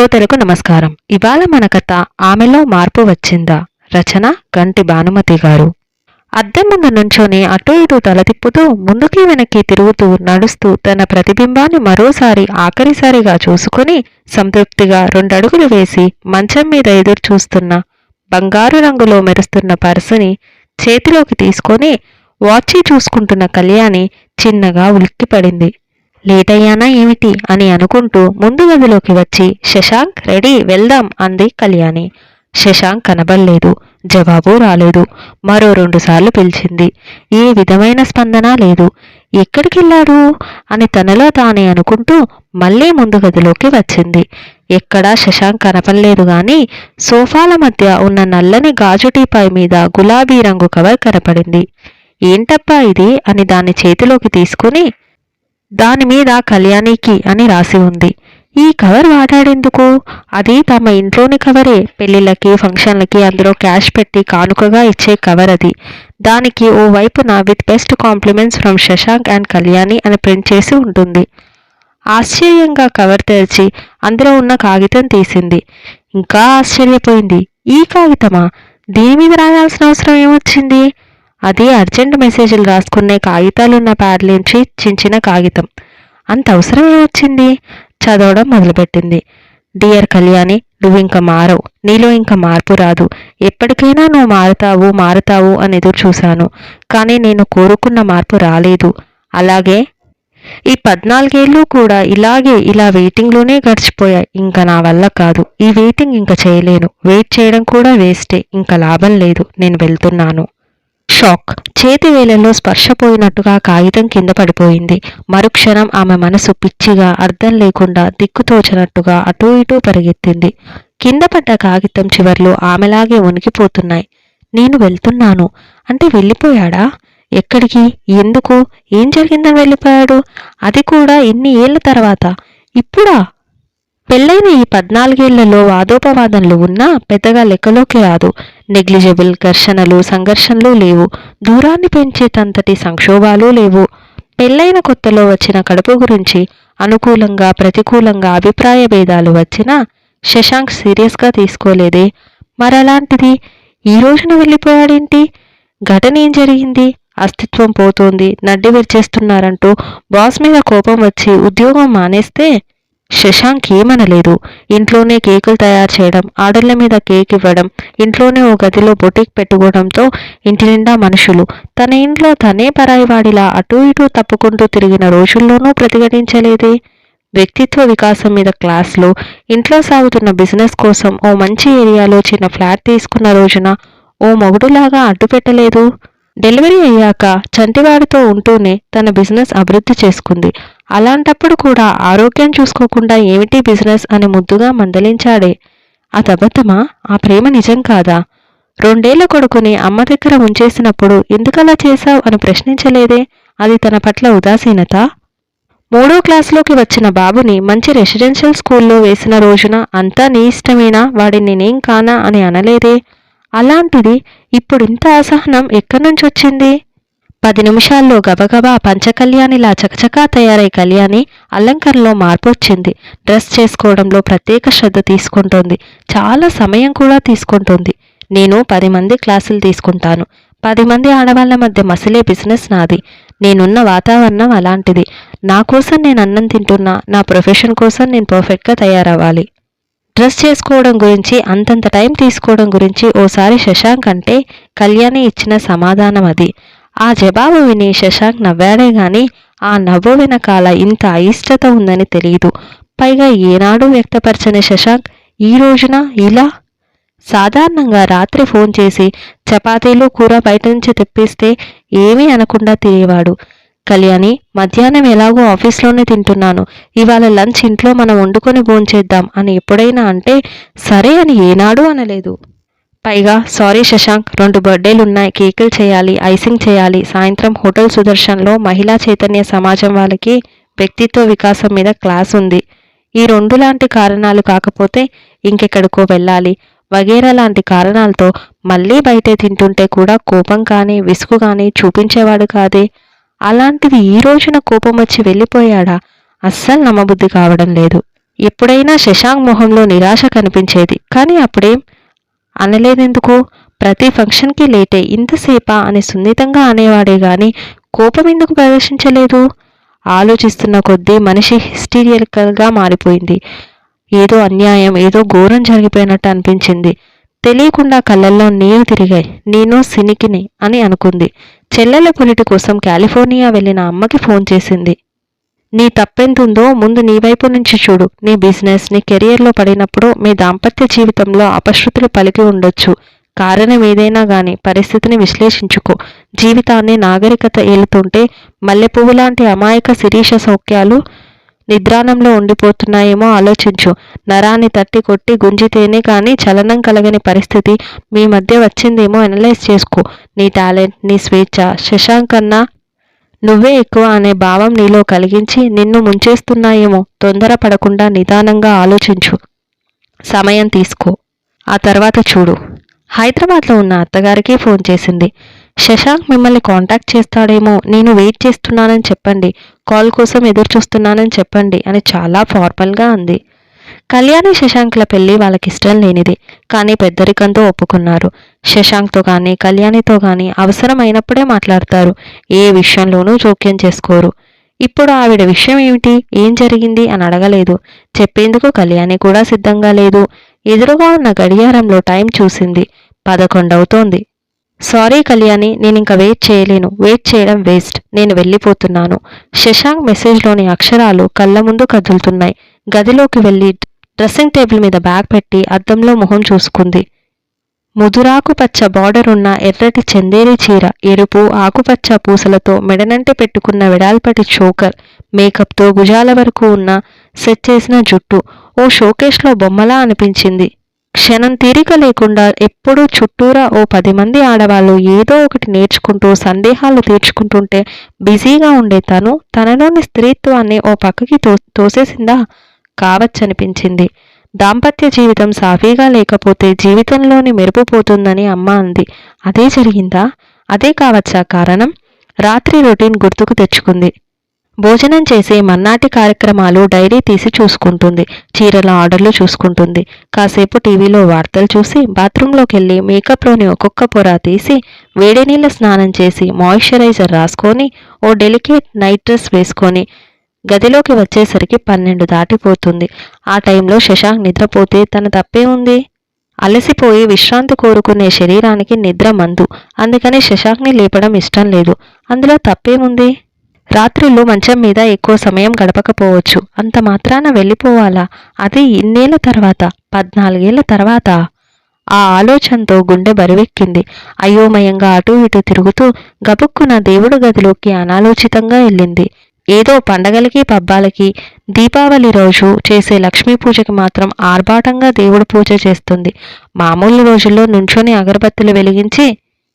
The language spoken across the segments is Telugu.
శ్రోతలకు నమస్కారం. ఇవాళ మన కథ ఆమెలో మార్పు వచ్చిందా? రచన గంటి భానుమతి గారు. అద్దె ముందు నుంచొని అటు ఇటు తల తిప్పుతూ ముందుకి వెనక్కి తిరుగుతూ నడుస్తూ తన ప్రతిబింబాన్ని మరోసారి ఆఖరిసారిగా చూసుకుని సంతృప్తిగా రెండడుగులు వేసి మంచం మీద ఎదురు చూస్తున్న బంగారు రంగులో మెరుస్తున్న పర్సుని చేతిలోకి తీసుకొని వాచి చూసుకుంటున్న కళ్యాణి చిన్నగా ఉలిక్కిపడింది. లేట్ అయ్యానా ఏమిటి అని అనుకుంటూ ముందు గదిలోకి వచ్చి శశాంక్ రెడీ వెళ్దాం అంది కళ్యాణి. శశాంక్ కనబడలేదు జవాబు రాలేదు. మరో రెండుసార్లు పిలిచింది. ఏ విధమైన స్పందన లేదు. ఎక్కడికెళ్ళాడు? అని తనలో తానే అనుకుంటూ మళ్ళీ ముందు గదిలోకి వచ్చింది. ఎక్కడా శశాంక్ కనపడలేదు గాని సోఫాల మధ్య ఉన్న నల్లని గాజు టీపాయ్ మీద గులాబీ రంగు కవర్ కనపడింది. ఏంటప్పా ఇది? అని దాన్ని చేతిలోకి తీసుకుని దాని మీద కళ్యాణికి అని రాసి ఉంది. ఈ కవర్ వాడాడెందుకు? అది తమ ఇంట్లోని కవరే. పెళ్ళిళ్ళకి ఫంక్షన్లకి అందులో క్యాష్ పెట్టి కానుకగా ఇచ్చే కవర్ అది. దానికి ఓ వైపున with best compliments from Shashank and Kalyani అని ప్రింట్ చేసి ఉంటుంది. ఆశ్చర్యంగా కవర్ తెరిచి అందులో ఉన్న కాగితం తీసింది. ఇంకా ఆశ్చర్యపోయింది. ఈ కాగితమా? దీని మీద రాయాల్సిన అవసరం ఏమొచ్చింది? అది అర్జెంట్ మెసేజ్లు రాసుకునే కాగితాలున్న ప్యాడ్లోంచి చించిన కాగితం. అంత అవసరం వచ్చింది చదవడం మొదలుపెట్టింది. డియర్ కళ్యాణి నువ్వు ఇంకా మారవు. నీలో ఇంకా మార్పు రాదు. ఎప్పటికైనా నువ్వు మారుతావు మారుతావు అని ఎదురు చూశాను. కానీ నేను కోరుకున్న మార్పు రాలేదు. అలాగే ఈ పద్నాలుగేళ్ళు కూడా ఇలాగే ఇలా వెయిటింగ్లోనే గడిచిపోయాయి. ఇంకా నా వల్ల కాదు. ఈ వెయిటింగ్ ఇంకా చేయలేను. వెయిట్ చేయడం కూడా వేస్టే. ఇంకా లాభం లేదు. నేను వెళ్తున్నాను. షాక్. చేతి వేలల్లో స్పర్శపోయినట్టుగా కాగితం కింద పడిపోయింది. మరుక్షణం ఆమె మనసు పిచ్చిగా అర్థం లేకుండా దిక్కుతోచినట్టుగా అటూ ఇటూ పరిగెత్తింది. కింద పడ్డ కాగితం చివర్లు ఆమెలాగే ఉనికిపోతున్నాయి నేను వెళ్తున్నాను. అంటే వెళ్ళిపోయాడా? ఎక్కడికి? ఎందుకు? ఏం జరిగిందని వెళ్ళిపోయాడు? అది కూడా ఇన్ని ఏళ్ళ తర్వాత. ఇప్పుడా? పెళ్ళైన ఈ పద్నాలుగేళ్ళలో వాదోపవాదనలు ఉన్నా పెద్దగా లెక్కలోకి రాదు. నెగ్లిజిబుల్ ఘర్షణలు సంఘర్షణలు లేవు. దూరాన్ని పెంచేటంతటి సంక్షోభాలు లేవు. పెళ్ళైన కొత్తలో వచ్చిన కడుపు గురించి అనుకూలంగా ప్రతికూలంగా అభిప్రాయ భేదాలు వచ్చినా శశాంక్ సీరియస్గా తీసుకోలేదే. మరలాంటిది ఈ రోజున వెళ్ళిపోయాడేంటి? ఘటన ఏం జరిగింది? అస్తిత్వం పోతోంది నడ్డి విరిచేస్తున్నారంటూ బాస్ మీద కోపం వచ్చి ఉద్యోగం మానేస్తే శశాంక్ ఏమనలేదు. ఇంట్లోనే కేకులు తయారు చేయడం ఆర్డర్ల మీద కేక్ ఇవ్వడం ఇంట్లోనే ఓ గదిలో బొటిక్ పెట్టుకోవడంతో ఇంటి నిండా మనుషులు. తన ఇంట్లో తనే పరాయివాడిలా అటూ ఇటూ తప్పుకుంటూ తిరిగిన రోజుల్లోనూ ప్రతిఘటించలేదే. వ్యక్తిత్వ వికాసం మీద క్లాస్లో ఇంట్లో సాగుతున్న బిజినెస్ కోసం ఓ మంచి ఏరియాలో చిన్న ఫ్లాట్ తీసుకున్న రోజున ఓ మొగుడులాగా అడ్డుపెట్టలేదు. డెలివరీ అయ్యాక చంటివాడితో ఉంటూనే తన బిజినెస్ అభివృద్ధి చేసుకుంది. అలాంటప్పుడు కూడా ఆరోగ్యం చూసుకోకుండా ఏమిటి బిజినెస్ అని ముద్దుగా మందలించాడే. అతబద్ధమా? ఆ ప్రేమ నిజం కాదా? రెండేళ్ళ కొడుకుని అమ్మ దగ్గర ఉంచేసినప్పుడు ఎందుకలా చేశావు అని ప్రశ్నించలేదే? అది తన పట్ల ఉదాసీనత? మూడో క్లాసులోకి వచ్చిన బాబుని మంచి రెసిడెన్షియల్ స్కూల్లో వేసిన రోజున అంతా నీ ఇష్టమేనా? వాడిని నేనేం కానా అని అనలేదే? అలాంటిది ఇప్పుడు ఇంత అసహనం ఎక్కడి నుంచి వచ్చింది? పది నిమిషాల్లో గబగబా పంచకళ్యాణిలా చకచకా తయారై కళ్యాణి అలంకరణలో మార్పు వచ్చింది డ్రెస్ చేసుకోవడంలో ప్రత్యేక శ్రద్ధ తీసుకుంటోంది. చాలా సమయం కూడా తీసుకుంటుంది. నేను పది మంది క్లాసులు తీసుకుంటాను. పది మంది ఆడవాళ్ళ మధ్య మసిలే బిజినెస్ నాది. నేనున్న వాతావరణం అలాంటిది. నా కోసం నేను అన్నం తింటున్నా. నా ప్రొఫెషన్ కోసం నేను పర్ఫెక్ట్గా తయారవ్వాలి. డ్రెస్ చేసుకోవడం గురించి అంతంత టైం తీసుకోవడం గురించి ఓసారి శశాంక్ అంటే కళ్యాణి ఇచ్చిన సమాధానం అది. ఆ జవాబు విని శశాంక్ నవ్వాడే గాని ఆ నవ్వు వెనకాల ఇంత అయిష్టత ఉందని తెలియదు పైగా ఏనాడు వ్యక్తపరచని శశాంక్ ఈ రోజున ఇలా? సాధారణంగా రాత్రి ఫోన్ చేసి చపాతీలు కూర బయట నుంచి తెప్పిస్తే ఏమీ అనకుండా తినేవాడు. కళ్యాణి మధ్యాహ్నం ఎలాగో ఆఫీస్లోనే తింటున్నాను. ఇవాళ లంచ్ ఇంట్లో మనం వండుకొని భోంచేద్దాం అని ఎప్పుడైనా అంటే సరే అని ఏనాడు అనలేదు. పైగా సారీ శశాంక్ రెండు బర్త్డేలు ఉన్నాయి కేకులు చేయాలి ఐసింగ్ చేయాలి సాయంత్రం హోటల్ సుదర్శన్లో మహిళా చైతన్య సమాజం వాళ్ళకి వ్యక్తిత్వ వికాసం మీద క్లాస్ ఉంది. ఈ రెండు లాంటి కారణాలు కాకపోతే ఇంకెక్కడికో వెళ్ళాలి. వగేరా లాంటి కారణాలతో మళ్ళీ బయటే తింటుంటే కూడా కోపం కానీ విసుగు కానీ చూపించేవాడు కాదే? అలాంటిది ఈ రోజున కోపం వచ్చి వెళ్ళిపోయాడా? అస్సలు నమ్మబుద్ధి కావడం లేదు. ఎప్పుడైనా శశాంక్ మొహంలో నిరాశ కనిపించేది. కానీ అప్పుడేం అనలేదెందుకు? ప్రతి ఫంక్షన్కి లేటే. ఇంతసేపా అని సున్నితంగా అనేవాడే గాని కోపం ఎందుకు ప్రదర్శించలేదు? ఆలోచిస్తున్న కొద్దీ మనిషి హిస్టీరియల్గా మారిపోయింది. ఏదో అన్యాయం ఏదో ఘోరం జరిగిపోయినట్టు అనిపించింది. తెలియకుండా కళ్ళల్లో నీరు తిరిగాయి. నేను సినికిని అని అనుకుంది. చెల్లెల పురిటి కోసం కాలిఫోర్నియా వెళ్ళిన అమ్మకి ఫోన్ చేసింది. నీ తప్పెంతుందో ముందు నీ వైపు నుంచి చూడు. నీ బిజినెస్ నీ కెరియర్లో పడినప్పుడు మీ దాంపత్య జీవితంలో అపశృతులు పలికి ఉండొచ్చు. కారణం ఏదైనా గాని పరిస్థితిని విశ్లేషించుకో. జీవితాన్ని నాగరికత ఏలుతుంటే మల్లెపువ్వు లాంటి అమాయక శిరీష సౌఖ్యాలు నిద్రాణంలో ఉండిపోతున్నాయేమో ఆలోచించు. నరాన్ని తట్టి కొట్టి గుంజితేనే కానీ చలనం కలగని పరిస్థితి మీ మధ్య వచ్చిందేమో అనలైజ్ చేసుకో. నీ టాలెంట్ నీ స్వేచ్ఛ. శశాంక్ కన్నా నువ్వే ఎక్కువ అనే భావం నీలో కలిగించి నిన్ను ముంచేస్తున్నాయేమో. తొందరపడకుండా నిదానంగా ఆలోచించు. సమయం తీసుకో. ఆ తర్వాత చూడు. హైదరాబాద్లో ఉన్న అత్తగారికి ఫోన్ చేసింది. శశాంక్ మిమ్మల్ని కాంటాక్ట్ చేస్తాడేమో నేను వెయిట్ చేస్తున్నానని చెప్పండి కాల్ కోసం ఎదురు చూస్తున్నానని చెప్పండి అని చాలా ఫార్మల్గా అంది. కళ్యాణి శశాంక్ల పెళ్ళి వాళ్ళకి ఇష్టం లేనిది కానీ పెద్దరికంతో ఒప్పుకున్నారు. శశాంక్తో కానీ కళ్యాణితో కానీ అవసరమైనప్పుడే మాట్లాడతారు ఏ విషయంలోనూ జోక్యం చేసుకోరు. ఇప్పుడు ఆవిడ విషయం ఏమిటి ఏం జరిగింది అని అడగలేదు. చెప్పేందుకు కళ్యాణి కూడా సిద్ధంగా లేదు. ఎదురుగా ఉన్న గడియారంలో టైం చూసింది పదకొండవుతోంది. సారీ కళ్యాణి నేను ఇంకా వెయిట్ చేయలేను. వెయిట్ చేయడం వేస్ట్ నేను వెళ్ళిపోతున్నాను. శశాంక్ మెసేజ్లోని అక్షరాలు కళ్ళ ముందు కదులుతున్నాయి. గదిలోకి వెళ్ళి డ్రెస్సింగ్ టేబుల్ మీద బ్యాగ్ పెట్టి అద్దంలో మొహం చూసుకుంది. ముదురాకు పచ్చ బార్డర్ ఉన్న ఎర్రటి చందేరి చీర ఎరుపు ఆకుపచ్చ పూసలతో మెడనంటి పెట్టుకున్న విడాల్పటి చోకర్ మేకప్తో భుజాల వరకు ఉన్న సెట్ చేసిన జుట్టు. ఓ షోకేష్లో బొమ్మలా అనిపించింది. క్షణం తీరిక లేకుండా ఎప్పుడూ చుట్టూరా ఓ పది మంది ఆడవాళ్ళు ఏదో ఒకటి నేర్చుకుంటూ సందేహాలు తీర్చుకుంటుంటే బిజీగా ఉండే తను తనలోని స్త్రీత్వాన్ని ఓ పక్కకి తో తోసేసిందా? కావచ్చనిపించింది. దాంపత్య జీవితం సాఫీగా లేకపోతే జీవితంలోని మెరుపు పోతుందని అమ్మ అంది. అదే జరిగిందా? అదే కావచ్చా కారణం? రాత్రి రొటీన్ గుర్తుకు తెచ్చుకుంది. భోజనం చేసి మన్నాటి కార్యక్రమాలు డైరీ తీసి చూసుకుంటుంది. చీరల ఆర్డర్లు చూసుకుంటుంది. కాసేపు టీవీలో వార్తలు చూసి బాత్రూంలోకి వెళ్ళి మేకప్లోని ఒక్కొక్క పొర తీసి వేడి నీళ్ళ స్నానం చేసి మాయిశ్చరైజర్ రాసుకొని ఓ డెలికేట్ నైట్ డ్రెస్ వేసుకొని గదిలోకి వచ్చేసరికి పన్నెండు దాటిపోతుంది. ఆ టైంలో శశాంక్ నిద్రపోతే తన తప్పే ఉంది? అలసిపోయి విశ్రాంతి కోరుకునే శరీరానికి నిద్ర మందు. అందుకని శశాంక్ని లేపడం ఇష్టం లేదు. అందులో తప్పేముంది? రాత్రిళ్ళు మంచం మీద ఎక్కువ సమయం గడపకపోవచ్చు. అంత మాత్రాన వెళ్ళిపోవాలా? అది ఇన్నేళ్ళ తర్వాత? పద్నాలుగేళ్ళ తర్వాత? ఆ ఆలోచనతో గుండె బరువెక్కింది. అయోమయంగా అటూ ఇటూ తిరుగుతూ గబుక్కున దేవుడు గదిలోకి అనాలోచితంగా వెళ్ళింది. ఏదో పండగలకి పబ్బాలకి దీపావళి రోజు చేసే లక్ష్మీ పూజకి మాత్రం ఆర్భాటంగా దేవుడు పూజ చేస్తుంది. మామూలు రోజుల్లో నుంచొని అగరబత్తులు వెలిగించి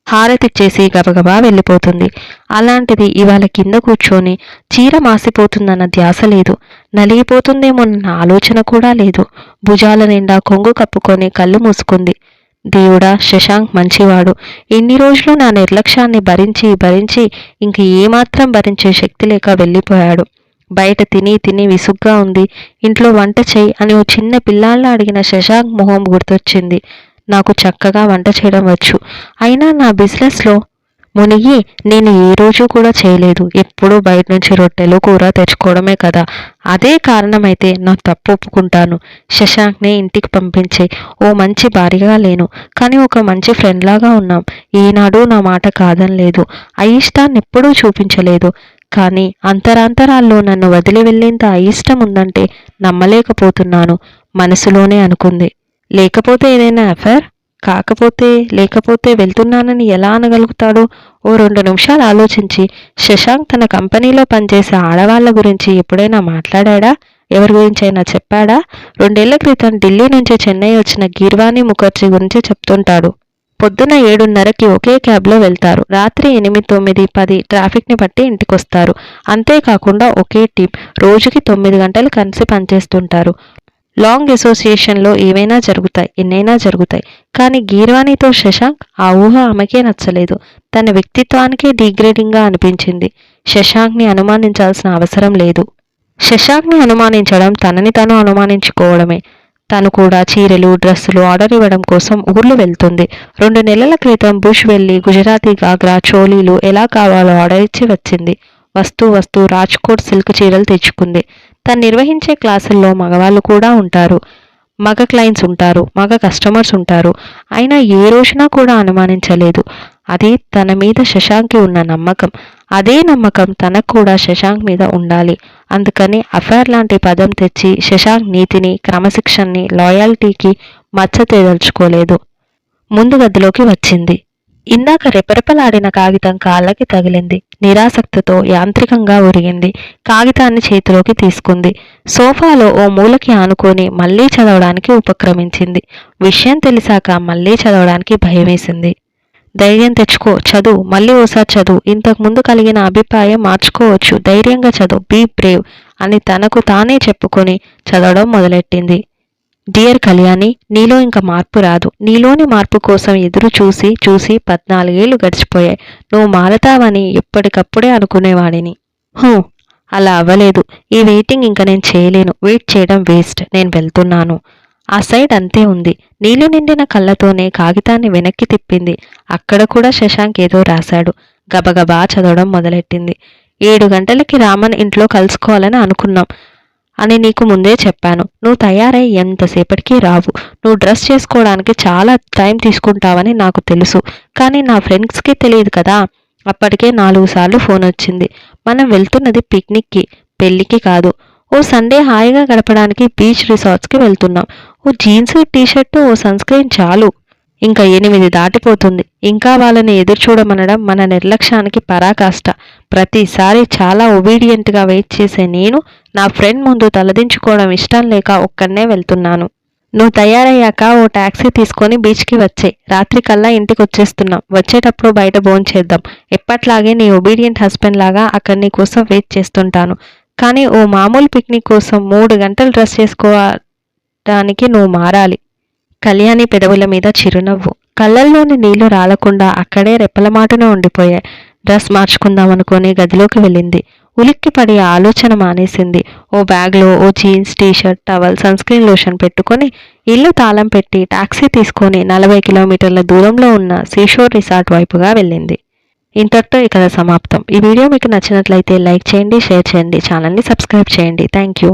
హారతిచ్చేసి గబగబా వెళ్ళిపోతుంది. అలాంటిది ఇవాళ కింద కూర్చొని చీర మాసిపోతుందన్న ధ్యాస లేదు. నలిగిపోతుందేమోనన్న ఆలోచన కూడా లేదు. భుజాల నిండా కొంగు కప్పుకొని కళ్ళు మూసుకుంది. దేవుడా శశాంక్ మంచివాడు. ఇన్ని రోజులు నా నిర్లక్ష్యాన్ని భరించి భరించి ఇంక ఏమాత్రం భరించే శక్తి లేక వెళ్ళిపోయాడు. బయట తిని తిని విసుగ్గా ఉంది. ఇంట్లో వంట చేయి అని ఓ చిన్న పిల్లాళ్ళ అడిగిన శశాంక్ మొహం గుర్తొచ్చింది. నాకు చక్కగా వంట చేయడం వచ్చు. అయినా నా బిజినెస్లో మునిగి నేను ఏ రోజు కూడా చేయలేదు. ఎప్పుడూ బయట నుంచి రొట్టెలు కూర తెచ్చుకోవడమే కదా. అదే కారణమైతే నా తప్పు ఒప్పుకుంటాను. శశాంక్ని ఇంటికి పంపించే ఓ మంచి భార్యగా లేను. కానీ ఒక మంచి ఫ్రెండ్లాగా ఉన్నాం. ఈనాడు నా మాట కాదనలేదు అయిష్టాన్ని ఎప్పుడూ చూపించలేదు. కానీ అంతరాంతరాల్లో నన్ను వదిలి వెళ్ళేంత అయిష్టం ఉందంటే నమ్మలేకపోతున్నాను. మనసులోనే అనుకుంది. లేకపోతే ఏదైనా అఫైర్ కాకపోతే లేకపోతే వెళ్తున్నానని ఎలా అనగలుగుతాడు? ఓ రెండు నిమిషాలు ఆలోచించి. శశాంక్ తన కంపెనీలో పనిచేసే ఆడవాళ్ళ గురించి ఎప్పుడైనా మాట్లాడా ఎవరి గురించి అయినా చెప్పాడా? రెండేళ్ళ క్రితం ఢిల్లీ నుంచి చెన్నై వచ్చిన గీర్వాణి ముఖర్జీ గురించి చెప్తుంటాడు. పొద్దున ఏడున్నరకి ఒకే క్యాబ్లో వెళ్తారు. రాత్రి ఎనిమిది తొమ్మిది పది ట్రాఫిక్ని బట్టి ఇంటికొస్తారు. అంతేకాకుండా ఒకే టీం. రోజుకి తొమ్మిది గంటలు కలిసి పనిచేస్తుంటారు. లాంగ్ అసోసియేషన్లో ఏవైనా జరుగుతాయి ఎన్నైనా జరుగుతాయి. కానీ గీర్వాణితో శశాంక్ ఆ ఊహ ఆమెకే నచ్చలేదు. తన వ్యక్తిత్వానికే డీగ్రేడింగ్గా అనిపించింది. శశాంక్ని అనుమానించాల్సిన అవసరం లేదు. శశాంక్ని అనుమానించడం తనని తను అనుమానించుకోవడమే. తను కూడా చీరలు డ్రెస్సులు ఆర్డర్ ఇవ్వడం కోసం ఊర్లు వెళ్తుంది. రెండు నెలల క్రితం బుష్ వెళ్ళి గుజరాతీ గాగ్రా చోలీలు ఎలా కావాలో ఆర్డర్ ఇచ్చి వచ్చింది. వస్తూ వస్తూ రాజ్కోట్ సిల్క్ చీరలు తెచ్చుకుంది. తను నిర్వహించే క్లాసుల్లో మగవాళ్ళు కూడా ఉంటారు. మగ క్లయింట్స్ ఉంటారు. మగ కస్టమర్స్ ఉంటారు. అయినా ఏ రోజున కూడా అనుమానించలేదు. అది తన మీద శశాంక్కి ఉన్న నమ్మకం. అదే నమ్మకం తనకు కూడా శశాంక్ మీద ఉండాలి. అందుకని అఫైర్ లాంటి పదం తెచ్చి శశాంక్ నీతిని క్రమశిక్షణని లాయాలిటీకి మచ్చ తేదలుచుకోలేదు. ముందు గదిలోకి వచ్చింది. ఇందాక రెపరెపలాడిన కాగితం కాళ్ళకి తగిలింది. నిరాసక్తితో యాంత్రికంగా ఉరిగింది కాగితాన్ని చేతిలోకి తీసుకుంది. సోఫాలో ఓ మూలకి ఆనుకొని మళ్ళీ చదవడానికి ఉపక్రమించింది. విషయం తెలిసాక మళ్ళీ చదవడానికి భయమేసింది. ధైర్యం తెచ్చుకో చదువు. మళ్ళీ ఓసారి చదువు. ఇంతకు ముందు కలిగిన అభిప్రాయం మార్చుకోవచ్చు. ధైర్యంగా చదువు. బీ బ్రేవ్ అని తనకు తానే చెప్పుకొని చదవడం మొదలెట్టింది. డియర్ కళ్యాణి నీలో ఇంకా మార్పు రాదు. నీలోని మార్పు కోసం ఎదురు చూసి చూసి పద్నాలుగేళ్ళు గడిచిపోయాయి. నువ్వు మారతావని ఎప్పటికప్పుడే అనుకునేవాడిని. హూ అలా అవ్వలేదు. ఈ వెయిటింగ్ ఇంకా నేను చేయలేను. వెయిట్ చేయడం వేస్ట్ నేను వెళ్తున్నాను. ఆ సైడ్ అంతే ఉంది. నీళ్ళు నిండిన కళ్ళతోనే కాగితాన్ని వెనక్కి తిప్పింది. అక్కడ కూడా శశాంక్ ఏదో రాశాడు. గబగబా చదవడం మొదలెట్టింది. ఏడు గంటలకి రామన్ ఇంట్లో కలుసుకోవాలని అనుకున్నాం. అని నీకు ముందే చెప్పాను. నువ్వు తయారై ఎంతసేపటికి రావు. నువ్వు డ్రెస్ చేసుకోవడానికి చాలా టైం తీసుకుంటావని నాకు తెలుసు. కానీ నా ఫ్రెండ్స్కి తెలియదు కదా. అప్పటికే నాలుగు సార్లు ఫోన్ వచ్చింది. మనం వెళ్తున్నది పిక్నిక్కి పెళ్ళికి కాదు. ఓ సండే హాయిగా గడపడానికి బీచ్ రిసార్ట్స్కి వెళ్తున్నాం. ఓ జీన్స్ టీషర్టు ఓ సన్ స్క్రీన్ చాలు. ఇంకా ఎనిమిది దాటిపోతుంది. ఇంకా వాళ్ళని ఎదురు చూడమనడం మన నిర్లక్ష్యానికి పరాకాష్ట. ప్రతిసారి చాలా ఒబీడియంట్గా వెయిట్ చేసే నేను నా ఫ్రెండ్ ముందు తలదించుకోవడం ఇష్టం లేక ఒక్కడనే వెళ్తున్నాను. నువ్వు తయారయ్యాక ఓ ట్యాక్సీ తీసుకొని బీచ్కి వచ్చే రాత్రికల్లా ఇంటికి వచ్చేస్తున్నాం. వచ్చేటప్పుడు బయట భోంచేద్దాం ఎప్పట్లాగే నీ ఒబీడియంట్ హస్బెండ్ లాగా అక్కడ నీ కోసం వెయిట్ చేస్తుంటాను. కానీ ఓ మామూలు పిక్నిక్ కోసం మూడు గంటలు డ్రెస్ చేసుకోవడానికి నువ్వు మారాలి. కళ్యాణి పెదవుల మీద చిరునవ్వు. కళ్ళల్లోని నీళ్ళు రాలకుండా అక్కడే రెప్పలమాటున ఉండిపోయాయి. డ్రెస్ మార్చుకుందామనుకొని గదిలోకి వెళ్ళింది. ఉలిక్కిపడి ఆలోచన మానేసింది. ఓ బ్యాగ్లో ఓ jeans T shirt towel sunscreen lotion పెట్టుకొని ఇల్లు తాళం పెట్టి టాక్సీ తీసుకొని నలభై కిలోమీటర్ల దూరంలో ఉన్న సీషోర్ రిసార్ట్ వైపుగా వెళ్ళింది. ఇంతటితో ఈ కథ సమాప్తం. ఈ వీడియో మీకు నచ్చినట్లయితే లైక్ చేయండి షేర్ చేయండి ఛానల్ని సబ్స్క్రైబ్ చేయండి. Thank you.